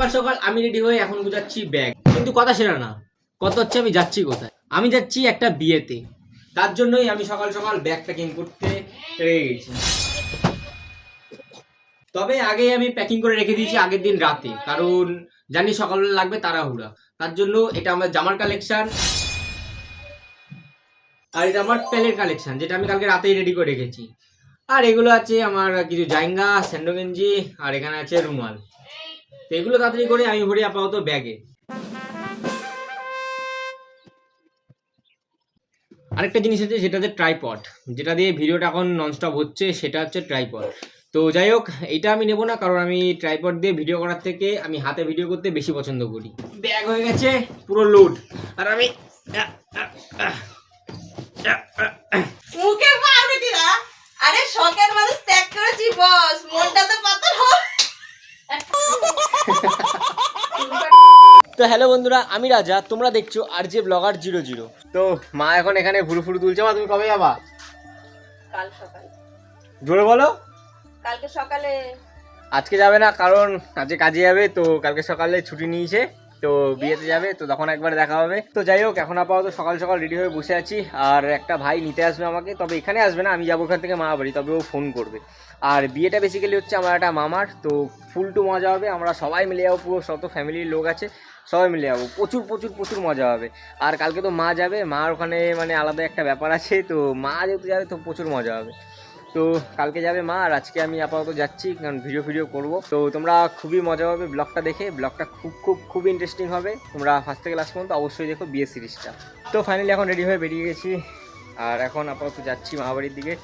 সকাল সকাল আমি রেডি হয়ে এখন গুজাচ্ছি ব্যাগ কিন্তু কথা সেরা না। কথা হচ্ছে আমি যাচ্ছি কোথায়? আমি যাচ্ছি একটা বিয়েতে। তার জন্যই আমি সকাল সকাল ব্যাগ প্যাকিং করতে রেগে গেছি। তবে আগে আমি প্যাকিং করে রেখে দিয়েছি আগের দিন রাতে। কারণ জানি সকালবেলা লাগবে তাড়াহুড়া। তার জন্য এটা আমার জামার কালেকশন আর এটা আমার প্যালের কালেকশন যেটা আমি কালকে রাতেই রেডি করে রেখেছি। আর এগুলো আছে আমার কিছু জাইঙ্গা স্যান্ডো গেঞ্জি আর এখানে আছে রুমাল। তো এগুলো তাড়াতাড়ি করে আমি ভরি আপাতত ব্যাগে আরেকটা জিনিস আছে সেটা হচ্ছে ট্রাইপড যেটা দিয়ে ভিডিওটা এখন ননস্টপ হচ্ছে সেটা হচ্ছে ট্রাইপড তো যাই হোক এটা আমি নেব না কারণ আমি ট্রাইপড দিয়ে ভিডিও করার থেকে আমি হাতে ভিডিও করতে বেশি পছন্দ করি। ব্যাগ হয়ে গেছে পুরো লোড আর আমি আরে শখের মানুষ ত্যাগ করেছি বস মনটা তো পাতল হোক তো হ্যালো বন্ধুরা আমি রাজা তোমরা দেখছ আর যে ব্লগার জিরো জিরো তো মা এখন এখানে ভুরু ফুরু তুলছে মা তুমি কবে যাবা? কাল সকালে। জোরে বলো। কালকে সকালে আজকে যাবে না কারণ আজকে কাজে যাবে তো কালকে সকালে ছুটি নিয়েছে। তো বিয়েতে যাবে, তো তখন একবার দেখা হবে। তো যাই হোক, এখন আপাতত সকাল সকাল রেডি হয়ে বসে আছি। আর একটা ভাই নিতে আসবে আমাকে, তবে এখানে আসবে না, আমি যাব ওখান থেকে মা বাড়ি, তবে ও ফোন করবে। আর বিয়েটা বেসিক্যালি হচ্ছে আমার একটা মামার, তো ফুল টু মজা হবে, আমরা সবাই মিলে যাব, পুরো শত ফ্যামিলির লোক আছে, সবাই মিলে যাব, প্রচুর প্রচুর প্রচুর মজা হবে। আর কালকে তো মা যাবে, মার ওখানে মানে আলাদা একটা ব্যাপার আছে, তো মা যেহেতু যাবে, তো প্রচুর মজা হবে। তো কালকে যাবে মা, আর আজকে আমি আপাতত যাচ্ছি, কারণ ভিডিও ভিডিও করব। তো তোমরা খুবই মজা হবে ব্লগটা দেখে ব্লগটা খুব খুব খুব ইন্টারেস্টিং হবে। তোমরা ফার্স্ট থেকে লাস্ট পর্যন্ত অবশ্যই দেখো বিয়ে সিরিজটা তো ফাইনালি এখন রেডি হয়ে বেরিয়ে গেছি, আর এখন আপাতত যাচ্ছি মামাবাড়ির দিকে।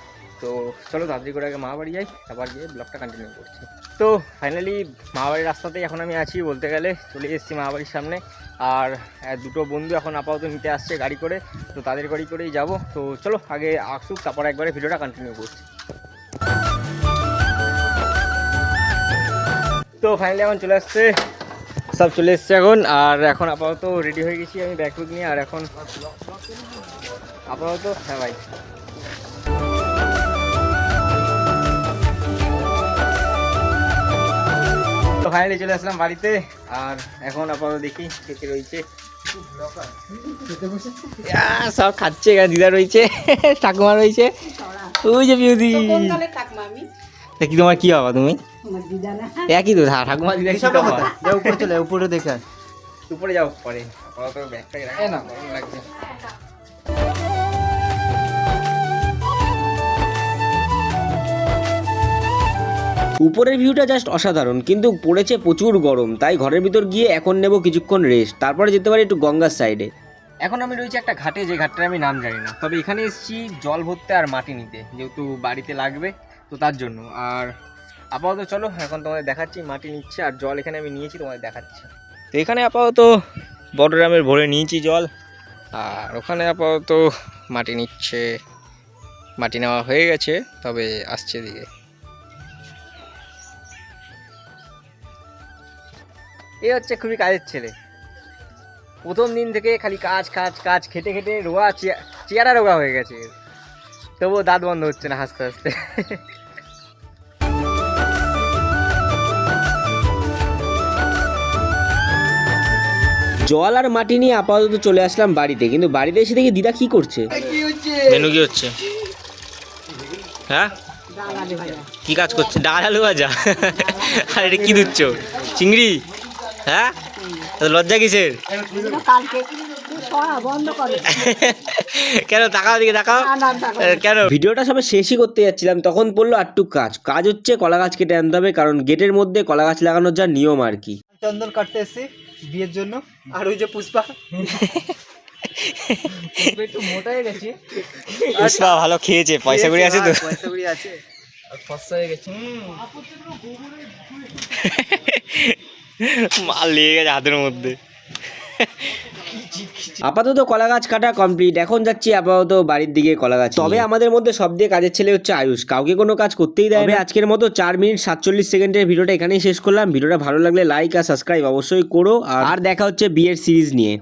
তো চলো তাড়াতাড়ি করে আগে মামাবাড়ি যাই, তারপর গিয়ে ব্লগটা কন্টিনিউ করছি। তো ফাইনালি মামাবাড়ির রাস্তাতেই এখন আমি আছি বলতে গেলে, চলে এসেছি মামাবাড়ির সামনে। আর দুটো বন্ধু এখন আপাতত নিতে আসছে গাড়ি করে, তো তাদের গাড়ি করেই যাব। তো চলো আগে আসুক, তারপর একবারে ভিডিওটা কন্টিনিউ করছি। তো ফাইনালি এখন চলে আসছে। সব চলে এসছে এখন। আর এখন আপাতত রেডি হয়ে গেছি আমি ব্যাগ নিয়ে। আর এখন আপাতত হ্যাঁ ভাই। তো ফাইনালি চলে আসলাম বাড়িতে। আর এখন আপাতত দেখি কে কে রয়েছে। সব খাচ্ছে দিদা রয়েছে ঠাকুমা রয়েছে। ওই যে বিউদি। কি তোমার কি বাবা তুমি? একই তো ঠাকুমা দিদা কি তফাৎ? যা উপরে চলে উপরে দেখে উপরে যাও পরে। আপাতত ব্যাগটাকে রাখি। না গরম লাগছে। উপরের ভিউটা জাস্ট অসাধারণ কিন্তু পড়েছে প্রচুর গরম তাই ঘরের ভিতর গিয়ে এখন নেব কিছুক্ষণ রেস্ট তারপরে যেতে পারি একটু গঙ্গার সাইডে এখন আমি রয়েছি একটা ঘাটে যে ঘাটটার আমি নাম জানি না। তবে এখানে এসেছি জল ভরতে আর মাটি নিতে যেহেতু বাড়িতে লাগবে তো তার জন্য। আর আপাতত চলো এখন তোমাদের দেখাচ্ছি মাটি নিচ্ছে আর জল এখানে আমি নিয়েছি তোমাদের দেখাচ্ছি। তো এখানে আপাতত বড় ড্রামের ভরে নিয়েছি জল আর ওখানে আপাতত মাটি নিচ্ছে। মাটি নেওয়া হয়ে গেছে তবে আসছে দিকে এ হচ্ছে খুবই কাজের ছেলে। প্রথম দিন থেকে খালি কাজ কাজ কাজ খেটে খেটে রোগা চেয়া- চেয়ারা রোগা হয়ে গেছে। তবুও দাঁত বন্ধ হচ্ছে না হাসতে হাসতে। জল আর মাটি নিয়ে আপাতত চলে আসলাম বাড়িতে। কিন্তু বাড়িতে এসে দেখি দিদা কি করছে? মেনু কি হচ্ছে? হ্যাঁ? কি কাজ করছে? ডাল আলু ভাজা? আর এটা কি দিচ্ছ? চিংড়ি? হ্যাঁ? লজ্জা কিসের? কালকে বন্ধ করে কেন তাকাও দিকে তাকাও। কেন? ভিডিওটা সবে শেষই করতে যাচ্ছিলাম তখন পড়ল আটটু কাজ। কাজ হচ্ছে কলা গাছ কেটে আনতে হবে কারণ গেটের মধ্যে কলা গাছ লাগানোর যা নিয়ম আর কি। চন্দন কাটতে এসছি। বিয়ের জন্য। আর ওই যে পুষ্পা। একটু মোটা হয়ে গেছে। পুষ্পা ভালো খেয়েছে পয়সা কড়ি আছে তো। পয়সা কড়ি আছে। আর ফর্সা হয়ে গেছে মাল লেগে গেছে হাতের মধ্যে। আপাতত কলা গাছ কাটা কমপ্লিট এখন যাচ্ছি আপাতত বাড়ির দিকে কলা গাছ তবে আমাদের মধ্যে সব দিয়ে কাজের ছেলে হচ্ছে আয়ুষ। কাউকে কোনো কাজ করতেই দেয় আজকের মতো চার মিনিট সাতচল্লিশ সেকেন্ডের ভিডিওটা এখানেই শেষ করলাম। ভিডিওটা ভালো লাগলে লাইক আর সাবস্ক্রাইব অবশ্যই করো। আর আর দেখা হচ্ছে বিয়ের সিরিজ নিয়ে।